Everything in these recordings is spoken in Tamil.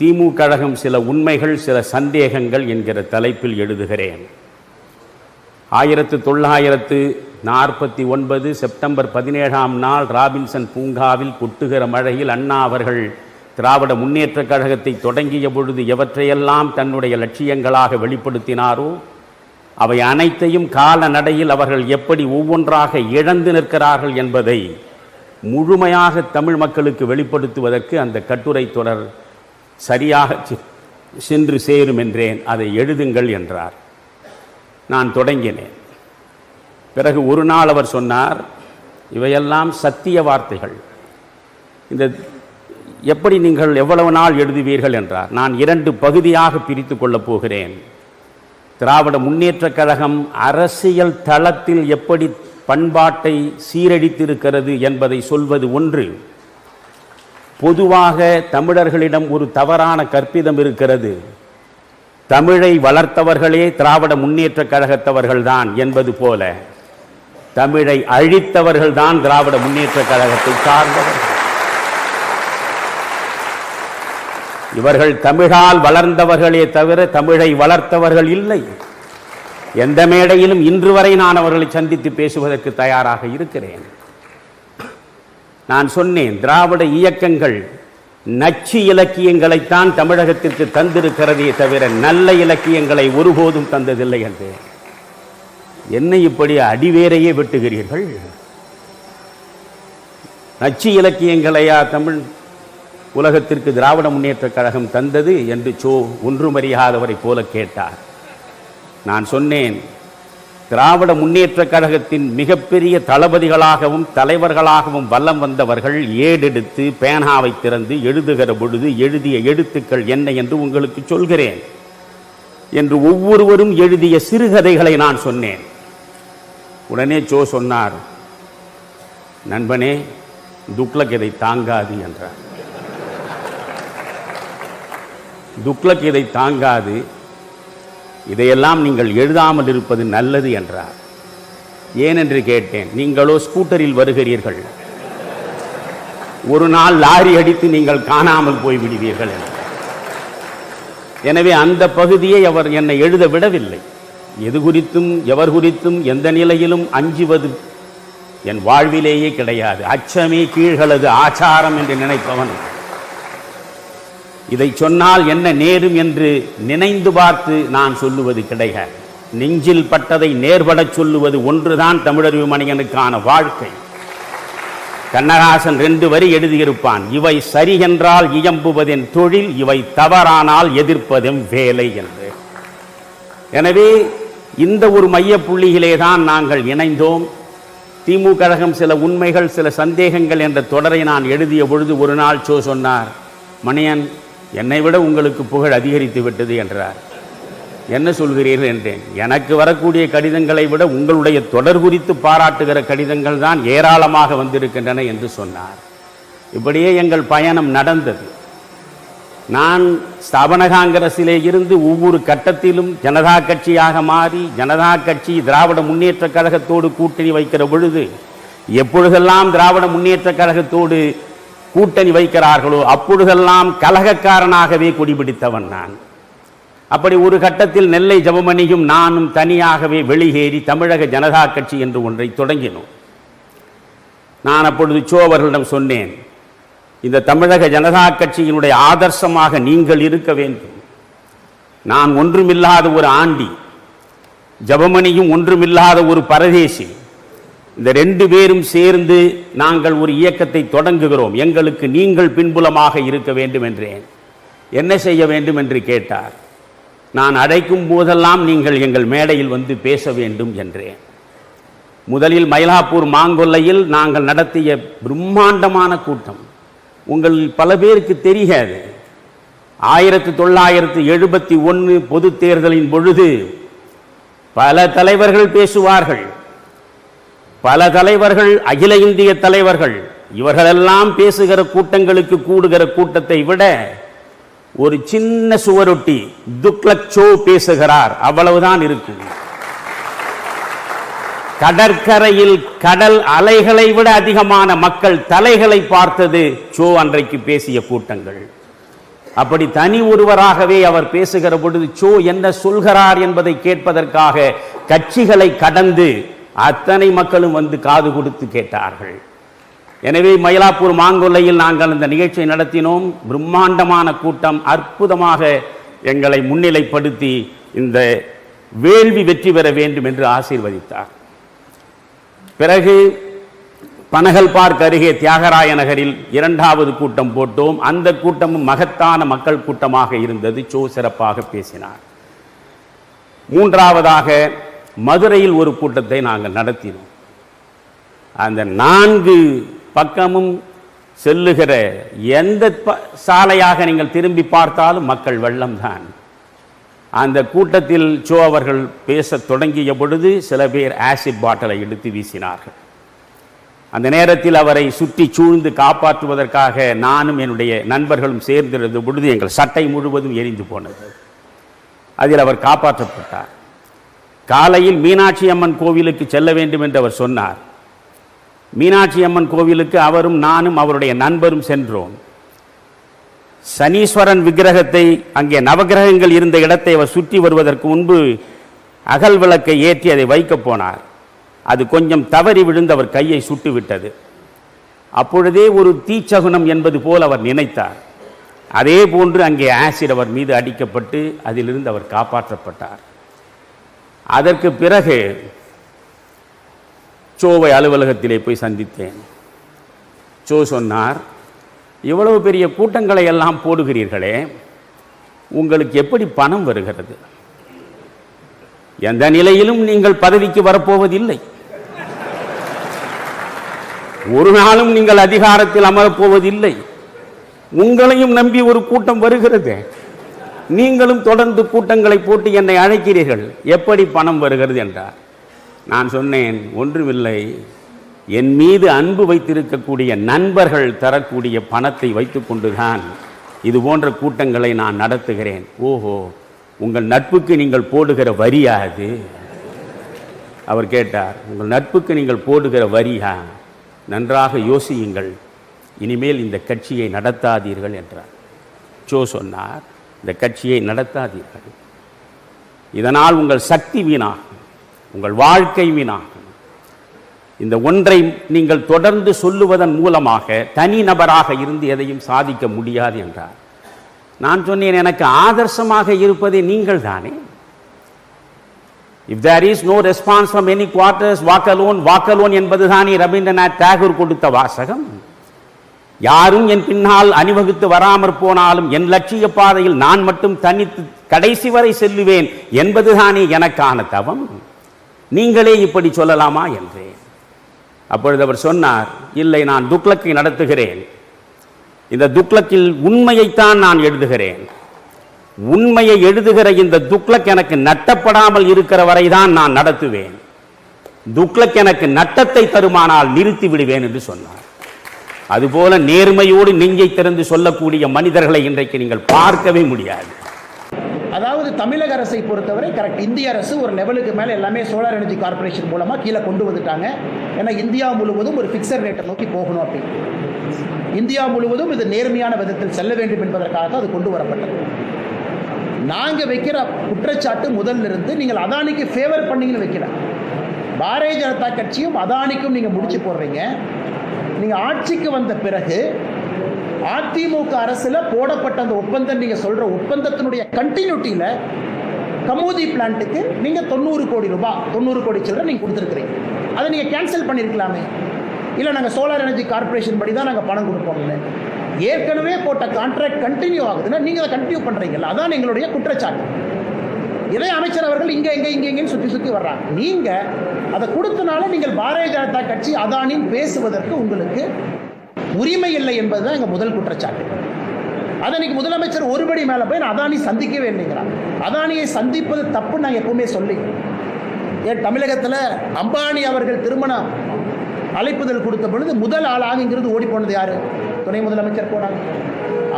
திமுக கழகம் சில உண்மைகள் சில சந்தேகங்கள் என்கிற தலைப்பில் எழுதுகிறேன். ஆயிரத்து தொள்ளாயிரத்து நாற்பத்தி ஒன்பது செப்டம்பர் பதினேழாம் நாள் ராபின்சன் பூங்காவில் கொட்டுகிற மழையில் அண்ணா அவர்கள் திராவிட முன்னேற்றக் கழகத்தை தொடங்கிய பொழுது எவற்றையெல்லாம் தன்னுடைய லட்சியங்களாக வெளிப்படுத்தினாரோ அவை அனைத்தையும் கால நடையில் அவர்கள் எப்படி ஒவ்வொன்றாக இழந்து நிற்கிறார்கள் என்பதை முழுமையாக தமிழ் மக்களுக்கு வெளிப்படுத்துவதற்கு அந்த கட்டுரை தொடர் சரியாக செ- சென்று சேரும் என்றேன் அதை எழுதுங்கள் என்றார். நான் தொடங்கினேன். பிறகு ஒரு நாள் அவர் சொன்னார் இவையெல்லாம் சத்திய வார்த்தைகள். இந்த எப்படி நீங்கள் எவ்வளவு நாள் எழுதுவீர்கள்? என்றார். நான் இரண்டு பகுதியாக பிரித்து கொள்ளப் போகிறேன். திராவிட முன்னேற்றக் கழகம் அரசியல் தளத்தில் எப்படி பண்பாட்டை சீரழித்திருக்கிறது என்பதை சொல்வது ஒன்று. பொதுவாக தமிழர்களிடம் ஒரு தவறான கற்பிதம் இருக்கிறது. தமிழை வளர்த்தவர்களே திராவிட முன்னேற்ற கழகத்தவர்கள்தான் என்பது போல தமிழை அழித்தவர்கள்தான் திராவிட முன்னேற்றக் கழகத்தை சார்ந்தவர்கள். இவர்கள் தமிழால் வளர்ந்தவர்களே தவிர தமிழை வளர்த்தவர்கள் இல்லை. எந்த மேடையிலும் இன்று வரை நான் அவர்களை சந்தித்து பேசுவதற்கு தயாராக இருக்கிறேன். நான் சொன்னேன் திராவிட இயக்கங்கள் நச்சு இலக்கியங்களைத்தான் தமிழகத்திற்கு தந்திருக்கிறதே தவிர நல்ல இலக்கியங்களை ஒருபோதும் தந்ததில்லை என்று என்னை இப்படி அடிவேரையே வெட்டுகிறீர்கள்? நச்சு இலக்கியங்களையா தமிழ் உலகத்திற்கு திராவிட முன்னேற்ற கழகம் தந்தது என்று சோ ஒன்றுமறியாதவரை போல கேட்டார். நான் சொன்னேன் திராவிட முன்னேற்ற கழகத்தின் மிகப்பெரிய தளபதிகளாகவும் தலைவர்களாகவும் வல்லம் வந்தவர்கள் ஏடெடுத்து பேனாவை திறந்து எழுதுகிற பொழுது எழுதிய எழுத்துக்கள் என்ன என்று உங்களுக்கு சொல்கிறேன் என்று ஒவ்வொருவரும் எழுதிய சிறுகதைகளை நான் சொன்னேன். உடனே சோ சொன்னார் நண்பனே துக்ளக் இதை தாங்காது என்றார். துக்ளக் இதை தாங்காது இதையெல்லாம் நீங்கள் எழுதாமல் இருப்பது நல்லது என்றார். ஏனென்று கேட்டேன் நீங்களோ ஸ்கூட்டரில் வருகிறீர்கள். ஒரு நாள் லாரி அடித்து நீங்கள் காணாமல் போய் விடுவீர்கள் எனவே அந்த பகுதியை அவர் என்னை எழுத விடவில்லை. எது குறித்தும் எவர் குறித்தும் எந்த நிலையிலும் அஞ்சுவது என் வாழ்விலேயே கிடையாது. அச்சமே கீழ்களது ஆச்சாரம் என்று நினைப்பவன் இதை சொன்னால் என்ன நேரும் என்று நினைந்து பார்த்து நான் சொல்லுவது கிடைக. நெஞ்சில் பட்டதை நேர்படச் சொல்லுவது ஒன்றுதான் தமிழறிவு மணிகனுக்கான வாழ்க்கை. கண்ணகாசன் ரெண்டு வரி எழுதியிருப்பான் இவை சரி என்றால் இயம்புவதென் தொழில் இவை தவறானால் எதிர்ப்பதும் வேலை என்று. எனவே இந்த ஒரு மைய புள்ளியிலே தான் நாங்கள் இணைந்தோம். திமுக கழகம் சில உண்மைகள் சில சந்தேகங்கள் என்ற தொடரை நான் எழுதிய பொழுது ஒரு நாள் சோ சொன்னார் மணியன் என்னை விட உங்களுக்கு புகழ் அதிகரித்து விட்டது என்றார். என்ன சொல்கிறீர்கள் என்றேன். எனக்கு வரக்கூடிய கடிதங்களை விட உங்களுடைய தொடர் குறித்து பாராட்டுகிற கடிதங்கள் தான் ஏராளமாக வந்திருக்கின்றன என்று சொன்னார். இப்படியே எங்கள் பயணம் நடந்தது. நான் ஸ்தாபன காங்கிரஸிலே இருந்து ஒவ்வொரு கட்டத்திலும் ஜனதா கட்சியாக மாறி ஜனதா கட்சி திராவிட முன்னேற்ற கழகத்தோடு கூட்டணி வைக்கிற பொழுது எப்பொழுதெல்லாம் திராவிட முன்னேற்ற கழகத்தோடு கூட்டணி வைக்கிறார்களோ அப்பொழுதெல்லாம் கலகக்காரனாகவே குடிபிடித்தவன் நான். அப்படி ஒரு கட்டத்தில் நெல்லை ஜபமணியும் நானும் தனியாகவே வெளியேறி தமிழக ஜனதா கட்சி என்று ஒன்றை தொடங்கினோம். நான் அப்பொழுது சோ அவர்களிடம் சொன்னேன் இந்த தமிழக ஜனதா கட்சியினுடைய ஆதர்சமாக நீங்கள் இருக்க வேண்டும். நான் ஒன்றுமில்லாத ஒரு ஆண்டி ஜபமணியும் ஒன்றுமில்லாத ஒரு பரதேசி இந்த ரெண்டு பேரும் சேர்ந்து நாங்கள் ஒரு இயக்கத்தை தொடங்குகிறோம். எங்களுக்கு நீங்கள் பின்புலமாக இருக்க வேண்டும் என்றேன். என்ன செய்ய வேண்டும் என்று கேட்டார். நான் அழைக்கும் போதெல்லாம் நீங்கள் எங்கள் மேடையில் வந்து பேச வேண்டும் என்றேன். முதலில் மயிலாப்பூர் மாங்கொல்லையில் நாங்கள் நடத்திய பிரம்மாண்டமான கூட்டம். உங்கள் பல பேருக்கு தெரியாது. ஆயிரத்தி தொள்ளாயிரத்தி எழுபத்தி ஒன்று பொது தேர்தலின் பொழுது பல தலைவர்கள் பேசுவார்கள். பல தலைவர்கள் அகில இந்திய தலைவர்கள் இவர்களெல்லாம் பேசுகிற கூட்டங்களுக்கு கூடுகிற கூட்டத்தை விட ஒரு சின்ன சுவரொட்டி துக்ளக் சோ பேசுகிறார். அவ்வளவுதான் இருக்கும். கடற்கரையில் கடல் அலைகளை விட அதிகமான மக்கள் தலைகளை பார்த்தது சோ அன்றைக்கு பேசிய கூட்டங்கள். அப்படி தனி ஒருவராகவே அவர் பேசுகிற பொழுது சோ என்ன சொல்கிறார் என்பதை கேட்பதற்காக கட்சிகளை கடந்து அத்தனை மக்களும் வந்து காது கொடுத்து கேட்டார்கள். எனவே மயிலாப்பூர் மாங்கொல்லையில் நாங்கள் இந்த நிகழ்ச்சியை நடத்தினோம். பிரம்மாண்டமான கூட்டம் அற்புதமாக எங்களை முன்னிலைப்படுத்தி இந்த வேள்வி வெற்றி பெற வேண்டும் என்று ஆசீர்வதித்தார். பிறகு பனகல் பார்க் அருகே தியாகராய நகரில் இரண்டாவது கூட்டம் போட்டோம். அந்த கூட்டமும் மகத்தான மக்கள் கூட்டமாக இருந்தது. சோ சிறப்பாக பேசினார். மூன்றாவதாக மதுரையில் ஒரு கூட்டத்தை நாங்கள் நடத்தினோம். அந்த நான்கு பக்கமும் செல்லுகிற எந்த ப- சாலையாக நீங்கள் திரும்பி பார்த்தாலும் மக்கள் வெள்ளம்தான் அந்த கூட்டத்தில் சோ அவர்கள் பேசத் தொடங்கிய பொழுது சில பேர் ஆசிட் பாட்டிலை எடுத்து வீசினார்கள். அந்த நேரத்தில் அவரை சுற்றி சூழ்ந்து காப்பாற்றுவதற்காக நானும் என்னுடைய நண்பர்களும் சேர்ந்திருந்த பொழுது எங்கள் சட்டை முழுவதும் எரிந்து போனது. அதில் அவர் காப்பாற்றப்பட்டார். காலையில் மீனாட்சி அம்மன் கோவிலுக்கு செல்ல வேண்டும் என்று அவர் சொன்னார். மீனாட்சி அம்மன் கோவிலுக்கு அவரும் நானும் அவருடைய நண்பரும் சென்றோம். சனீஸ்வரன் விக்கிரகத்தை அங்கே நவக்கிரகங்கள் இருந்த இடத்தை அவர் சுற்றி வருவதற்கு முன்பு அகல் விளக்கை ஏற்றி அதை வைக்கப் போனார். அது கொஞ்சம் தவறி விழுந்து அவர் கையை சுட்டு விட்டது. அப்பொழுதே ஒரு தீச்சகுனம் என்பது போல் அவர் நினைத்தார். அதே போன்று அங்கே ஆசிட் அவர் மீது அடிக்கப்பட்டு அதிலிருந்து அவர் காப்பாற்றப்பட்டார். அதற்கு பிறகு சோவை அலுவலகத்திலே போய் சந்தித்தேன். சோ சொன்னார் இவ்வளவு பெரிய கூட்டங்களை எல்லாம் போடுகிறீர்களே உங்களுக்கு எப்படி பணம் வருகிறது? எந்த நிலையிலும் நீங்கள் பதவிக்கு வரப்போவதில்லை. ஒரு நாளும் நீங்கள் அதிகாரத்தில் அமரப்போவதில்லை. உங்களையும் நம்பி ஒரு கூட்டம் வருகிறது. நீங்களும் தொடர்ந்து கூட்டங்களை போட்டு என்னை அழைக்கிறீர்கள். எப்படி பணம் வருகிறது என்றார். நான் சொன்னேன் ஒன்றுமில்லை. என் மீது அன்பு வைத்திருக்கக்கூடிய நண்பர்கள் தரக்கூடிய பணத்தை வைத்துக்கொண்டுதான் இது போன்ற கூட்டங்களை நான் நடத்துகிறேன். ஓஹோ உங்கள் நட்புக்கு நீங்கள் போடுகிற வரியா அது? அவர் கேட்டார் உங்கள் நட்புக்கு நீங்கள் போடுகிற வரியா? நன்றாக யோசியுங்கள். இனிமேல் இந்த கட்சியை நடத்தாதீர்கள் என்றார். சோ சொன்னார் இந்த கட்சியை நடத்தாதீர்கள். இதனால் உங்கள் சக்தி வீணாகும் உங்கள் வாழ்க்கை வீணாகும். இந்த ஒன்றை நீங்கள் தொடர்ந்து சொல்லுவதன் மூலமாக தனி நபராக இருந்து எதையும் சாதிக்க முடியாது என்றார். நான் சொன்னேன் எனக்கு ஆதர்சமாக இருப்பதே நீங்கள் தானே? If there is no response from any quarters walk alone walk alone என்பதுதானே Rabindranath Tagore கொடுத்த வாசகம். யாரும் என் பின்னால் அணிவகுத்து வராமற் போனாலும் என் லட்சிய பாதையில் நான் மட்டும் தனித்து கடைசி வரை செல்லுவேன் என்பதுதானே எனக்கான தவம். நீங்களே இப்படி சொல்லலாமா என்றேன். அப்பொழுது அவர் சொன்னார் இல்லை நான் துக்ளக்கை நடத்துகிறேன். இந்த துக்ளக்கில் உண்மையைத்தான் நான் எழுதுகிறேன். உண்மையை எழுதுகிற இந்த துக்ளக் எனக்கு நட்டப்படாமல் இருக்கிற வரைதான் நான் நடத்துவேன். துக்ளக் எனக்கு நட்டத்தை தருமானால் நிறுத்தி விடுவேன் என்று சொன்னார். அதுபோல நேர்மையோடு நெஞ்சை திறந்து சொல்லக்கூடிய மனிதர்களை இன்றைக்கு நீங்கள் பார்க்கவே முடியாது. அதாவது தமிழக அரசை பொறுத்தவரை கரெக்ட் இந்திய அரசு ஒரு லெவலுக்கு மேலே எல்லாமே சோலார் எனர்ஜி கார்ப்பரேஷன் மூலமாக கீழே கொண்டு வந்துட்டாங்க. ஏன்னா இந்தியா முழுவதும் ஒரு ஃபிக்ஸட் ரேட்டை நோக்கி போகணும் அப்படின்னு இந்தியா முழுவதும் இது நேர்மையான விதத்தில் செல்ல வேண்டும் என்பதற்காக தான் அது கொண்டு வரப்பட்டது. நாங்கள் வைக்கிற குற்றச்சாட்டு முதல்ல இருந்து நீங்கள் அதானிக்கு ஃபேவர் பண்ணீங்கன்னு வைக்கல. பாரதிய ஜனதா கட்சியும் அதானிக்கும் நீங்கள் முடிச்சு போடுறீங்க. நீங்கள் ஆட்சிக்கு வந்த பிறகு அதிமுக அரசுல போடப்பட்ட அந்த ஒப்பந்தம் நீங்க சொல்ற ஒப்பந்தத்தினுடைய கண்டினியூட்டியில கமோதி பிளான்ட்டுக்கு நீங்க தொண்ணூறு கோடி ரூபாய் தொண்ணூறு கோடி சில்லரை நீங்க கொடுத்துருக்குறீங்க. அதை நீங்க கேன்சல் பண்ணியிருக்கலாமே இல்லை நாங்கள் சோலார் எனர்ஜி கார்ப்பரேஷன் படி தான் நாங்கள் பணம் கொடுப்போம்னு. ஏற்கனவே போட்ட கான்ட்ராக்ட் கண்டினியூ ஆகுதுன்னா நீங்கள் அதை கண்டினியூ பண்ணுறீங்களா அதான் எங்களுடைய குற்றச்சாட்டு. இதை அமைச்சர் அவர்கள் இங்கே இங்கே இங்கே இங்கேன்னு சுற்றி சுற்றி வர்றாங்க. நீங்கள் அதை கொடுத்தனால நீங்கள் பாரதிய ஜனதா கட்சி அதானின் பேசுவதற்கு உங்களுக்கு உரிமை இல்லை என்பது தான் எங்கள் முதல் குற்றச்சாட்டு. அதை இன்னைக்கு முதலமைச்சர் ஒருபடி மேலே போய் நான் அதானி சந்திக்கவே இல்லைங்கிறாங்க. அதானியை சந்திப்பது தப்பு நான் எப்பவுமே சொல்லி ஏன் தமிழகத்தில் அம்பானி அவர்கள் திருமணம் அழைப்புதல் கொடுத்த பொழுது முதல் ஆளாக இங்கிருந்து ஓடி போனது யாரு? துணை முதலமைச்சர் போனாங்க.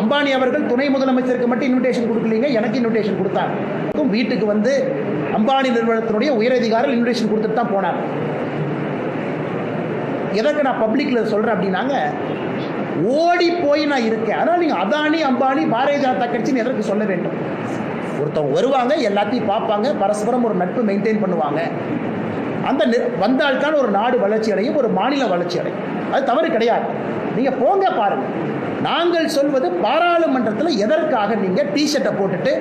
அம்பானி அவர்கள் துணை முதலமைச்சருக்கு மட்டும் இன்விடேஷன் கொடுக்கலீங்க எனக்கு இன்விடேஷன் கொடுத்தாங்க. வீட்டுக்கு வந்து அம்பானி நிறுவனத்தினுடைய உயரதிகாரிகள் இன்விடேஷன் கொடுத்துட்டு தான் போனார் எதற்கு நான் பப்ளிக்கில் சொல்கிறேன் அப்படின்னாங்க ஓடி போய் நான் இருக்கேன். அதனால் நீங்கள் அதானி அம்பானி பாரதிய ஜனதா கட்சின்னு எதற்கு சொல்ல வேண்டும்? ஒருத்தவங்க வருவாங்க எல்லாத்தையும் பார்ப்பாங்க பரஸ்பரம் ஒரு நட்பு மெயின்டைன் பண்ணுவாங்க. அந்த வந்தால்தான் ஒரு நாடு வளர்ச்சி அடையும் ஒரு மாநிலம் வளர்ச்சி அடையும். அது தவறு கிடையாது. நீங்கள் போங்க பாருங்கள் நாங்கள் சொல்வது பாராளுமன்றத்தில் எதற்காக நீங்கள் டிஷர்ட்டை போட்டுட்டு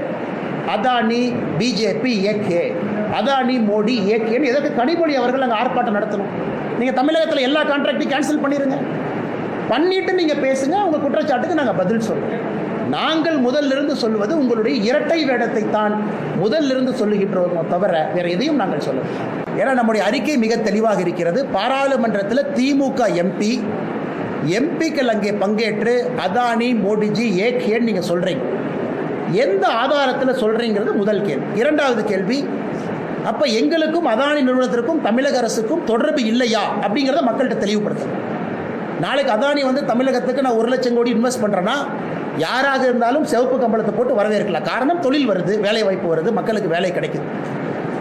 அதானி பிஜேபி ஏகே அதானி மோடி ஏகேன்னு எதற்கு கனிமொழி அவர்கள் அங்கே ஆர்ப்பாட்டம் நடத்தணும்? நீங்கள் தமிழகத்தில் எல்லா கான்ட்ராக்டையும் கேன்சல் பண்ணிடுங்க பண்ணிட்டு நீங்கள் பேசுங்க உங்க குற்றச்சாட்டுக்கு நாங்கள் பதில் சொல்லுவோம் நாங்கள் முதல்லிருந்து சொல்வது உங்களுடைய இரட்டை வேடத்தை தான் முதல்லிருந்து சொல்லுகின்றோமோ தவிர வேற எதையும் நாங்கள் சொல்லவில்லை ஏன்னா நம்முடைய அறிக்கை மிக தெளிவாக இருக்கிறது. பாராளுமன்றத்தில் திமுக எம்பி எம்பிக்கள் அங்கே பங்கேற்று அதானி மோடிஜி ஏகேன்னு நீங்கள் சொல்கிறீங்க எந்த ஆதாரத்தில் சொல்கிறீங்கிறது முதல் கேள்வி. இரண்டாவது கேள்வி அப்போ எங்களுக்கும் அதானி நிறுவனத்திற்கும் தமிழக அரசுக்கும் தொடர்பு இல்லையா? அப்படிங்கிறத மக்கள்கிட்ட தெளிவுபடுத்தணும் நாளைக்கு அதானி வந்து தமிழகத்துக்கு நான் ஒரு லட்சம் கோடி இன்வெஸ்ட் பண்ணுறேன்னா யாராக இருந்தாலும் சிவப்பு கம்பளத்தை போட்டு வரவேற்கலாம். காரணம் தொழில் வருது வேலை வாய்ப்பு வருது மக்களுக்கு வேலை கிடைக்குது.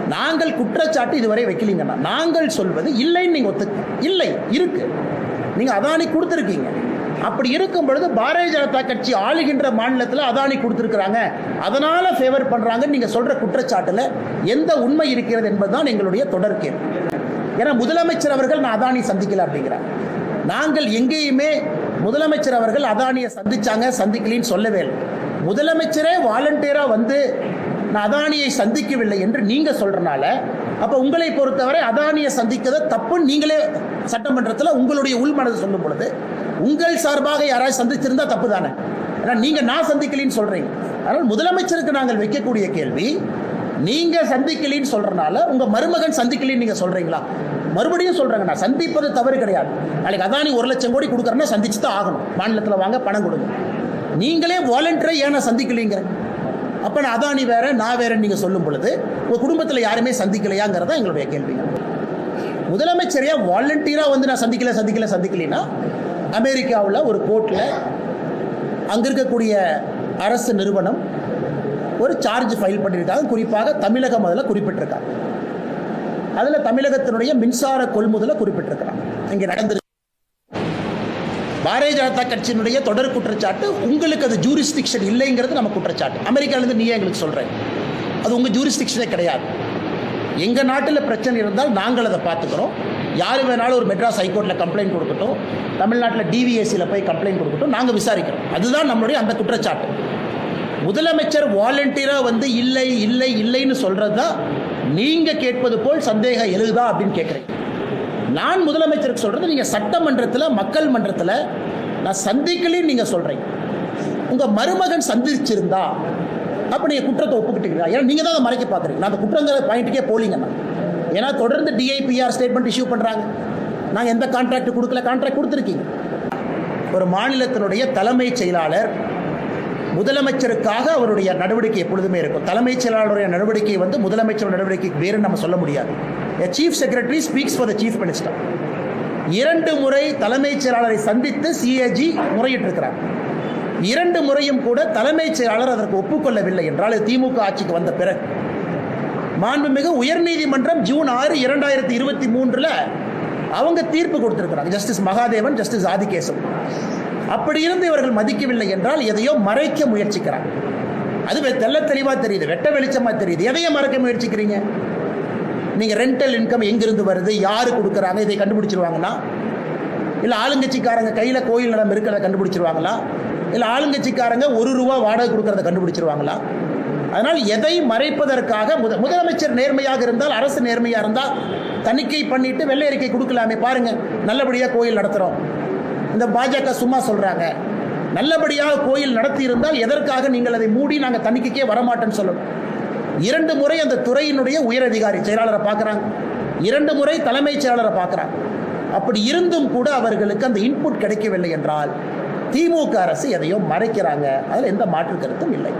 நாங்கள் குற்றச்சாட்டு இதுவரை வைக்கலீங்கன்னா நாங்கள் சொல்வது இல்லைன்னு நீங்கள் ஒத்துக்க இல்லை இருக்கு. நீங்கள் அதானி கொடுத்துருக்கீங்க. அப்படி இருக்கும் பொழுது பாரதிய ஜனதா கட்சி ஆளுகின்ற மாநிலத்தில் அதானி கொடுத்துருக்குறாங்க. அதனால ஃபேவர் பண்ணுறாங்கன்னு நீங்கள் சொல்கிற குற்றச்சாட்டில் எந்த உண்மை இருக்கிறது என்பதுதான் எங்களுடைய தொடர் கேள்வி. ஏன்னா முதலமைச்சர் அவர்கள் நான் அதானி சந்திக்கல அப்படிங்கிறார் நாங்கள் எங்கேயுமே முதலமைச்சர் அவர்கள் அதானியை சந்திச்சாங்க சந்திக்கலின்னு சொல்லவே இல்லை. முதலமைச்சரே வாலண்டியராக வந்து நான் அதானியை சந்திக்கவில்லை என்று நீங்கள் சொல்கிறனால அப்போ உங்களை பொறுத்தவரை அதானியை சந்திக்கிறத தப்புன்னு நீங்களே சட்டமன்றத்தில் உங்களுடைய உள்மனது சொல்லும் பொழுது உங்கள் சார்பாக யாராவது சந்திச்சிருந்தா தப்பு தானே ஏன்னா நீங்கள் நான் சந்திக்கலின்னு சொல்கிறீங்க அதனால் முதலமைச்சருக்கு நாங்கள் வைக்கக்கூடிய கேள்வி நீங்கள் சந்திக்கலின்னு சொல்கிறனால உங்கள் மருமகன் சந்திக்கலின்னு நீங்கள் சொல்கிறீங்களா மறுபடியும் சொல்கிறாங்க நான் சந்திப்பது தவறு கிடையாது. நாளைக்கு அதானி ஒரு லட்சம் கோடி கொடுக்குறேன்னா சந்திச்சு தான் ஆகணும். மாநிலத்தில் வாங்க பணம் கொடுங்க. நீங்களே வாலண்டியரை ஏன் நான் சந்திக்கலைங்க அப்போ நான் அதானி வேற நான் வேறேன்னு நீங்கள் சொல்லும் பொழுது உங்கள் குடும்பத்தில் யாருமே சந்திக்கலையாங்கிறதா எங்களுடைய கேள்விங்க முதலமைச்சரையா வாலண்டியராக வந்து நான் சந்திக்கல சந்திக்கல சந்திக்கலைன்னா அமெரிக்காவில் ஒரு கோர்ட்டில் அங்கே இருக்கக்கூடிய அரசு நிறுவனம் ஒரு சார்ஜ் ஃபைல் பண்ணியிருக்காங்க. குறிப்பாக தமிழகம் அதில் குறிப்பிட்டிருக்காங்க. அதில் தமிழகத்தினுடைய மின்சார கொள்முதலை குறிப்பிட்டிருக்கிறாங்க இங்கே நடந்திருக்கு. பாரதிய ஜனதா கட்சியினுடைய தொடர் குற்றச்சாட்டு உங்களுக்கு அது ஜூரிஸ்டிக்ஷன் இல்லைங்கிறது நம்ம குற்றச்சாட்டு. அமெரிக்காவிலேருந்து நீயே எங்களுக்கு சொல்கிறேன் அது உங்கள் ஜூரிஸ்டிக்ஷனே கிடையாது. எங்கள் நாட்டில் பிரச்சனை இருந்தால் நாங்கள் அதை பார்த்துக்கிறோம். யார் வேணாலும் ஒரு மெட்ராஸ் ஹைகோர்ட்டில் கம்ப்ளைண்ட் கொடுக்கட்டும் தமிழ்நாட்டில் டிவிஎஸ்சியில் போய் கம்ப்ளைண்ட் கொடுக்கட்டும் நாங்கள் விசாரிக்கிறோம். அதுதான் நம்மளுடைய அந்த குற்றச்சாட்டு. முதலமைச்சர் வாலண்டியராக வந்து இல்லை இல்லை இல்லைன்னு சொல்கிறது தான் நீங்கள் கேட்பது போல் சந்தேகம் எழுதுதா அப்படின்னு கேட்குறீங்க நான் முதலமைச்சருக்கு சொல்கிறது நீங்கள் சட்டமன்றத்தில் மக்கள் மன்றத்தில் நான் சந்திக்கலைன்னு நீங்கள் சொல்கிறீங்க உங்கள் மருமகன் சந்திச்சிருந்தா அப்போ நீங்கள் குற்றத்தை ஒப்புக்கிட்டீங்களா ஏன்னா நீங்கள் தான் அதை மறைக்க பார்க்குறீங்க. நான் அந்த குற்றங்கிற பாயிண்ட்டுக்கே போலீங்கண்ணா ஏன்னா தொடர்ந்து டிஐபிஆர் ஸ்டேட்மெண்ட் இஷ்யூ பண்ணுறாங்க நாங்கள் எந்த கான்ட்ராக்ட் கொடுக்கல கான்ட்ராக்ட் கொடுத்துருக்கீங்க. ஒரு மாநிலத்தினுடைய தலைமைச் செயலாளர் முதலமைச்சருக்காக அவருடைய நடவடிக்கை எப்பொழுதுமே இருக்கும். தலைமைச் செயலாளருடைய நடவடிக்கை வந்து முதலமைச்சர் நடவடிக்கைக்கு வேறு நம்ம சொல்ல முடியாது. Chief secretary speaks for the chief minister இரண்டு முறை தலைமைச் செயலாளரை சந்தித்து சிஏஜி முறையிட்டிருக்கிறார். இரண்டு முறையும் கூட தலைமைச் செயலாளர் அதற்கு ஒப்புக்கொள்ளவில்லை என்றால் திமுக ஆட்சிக்கு வந்த பிறகு. மாண்புமிகு உயர்நீதிமன்றம் ஜூன் ஆறு இரண்டாயிரத்தி இருபத்தி மூன்றில் அவங்க தீர்ப்பு கொடுத்துருக்கிறாங்க. Justice Mahadevan justice Adikesan. அப்படி இருந்து இவர்கள் மதிக்கவில்லை என்றால் எதையோ மறைக்க முயற்சிக்கிறாங்க. அதுவே தெல்ல தெளிவாக தெரியுது வெட்ட வெளிச்சமாக தெரியுது. எதையை மறைக்க முயற்சிக்கிறீங்க? நீங்கள் ரெண்டல் இன்கம் எங்கிருந்து வருது? யார் கொடுக்குறாங்க? இதை கண்டுபிடிச்சிருவாங்களா? இல்லை ஆளுங்கட்சிக்காரங்க கையில் கோயில் நிலம் இருக்கிறத கண்டுபிடிச்சிருவாங்களா? இல்லை ஆளுங்கட்சிக்காரங்க ஒரு ரூபா வாடகை கொடுக்குறத கண்டுபிடிச்சிருவாங்களா? அதனால் எதை மறைப்பதற்காக முத முதலமைச்சர் நேர்மையாக இருந்தால் அரசு நேர்மையாக இருந்தால் தணிக்கை பண்ணிட்டு வெள்ளை அறிக்கை கொடுக்கலாமே. பாருங்க நல்லபடியாக கோயில் நடத்துகிறோம் இந்த பாஜக சும்மா சொல்கிறாங்க நல்லபடியாக கோயில் நடத்தி இருந்தால் எதற்காக நீங்கள் அதை மூடி நாங்கள் தணிக்கைக்கே வரமாட்டேன்னு சொல்லணும் இரண்டு முறை அந்த துறையினுடைய உயரதிகாரி செயலாளரை பார்க்குறாங்க இரண்டு முறை தலைமைச் செயலாளரை பார்க்குறாங்க அப்படி இருந்தும் கூட அவர்களுக்கு அந்த இன்புட் கிடைக்கவில்லை என்றால் திமுக அரசு எதையோ மறைக்கிறாங்க. அதில் எந்த மாற்று கருத்தும் இல்லை.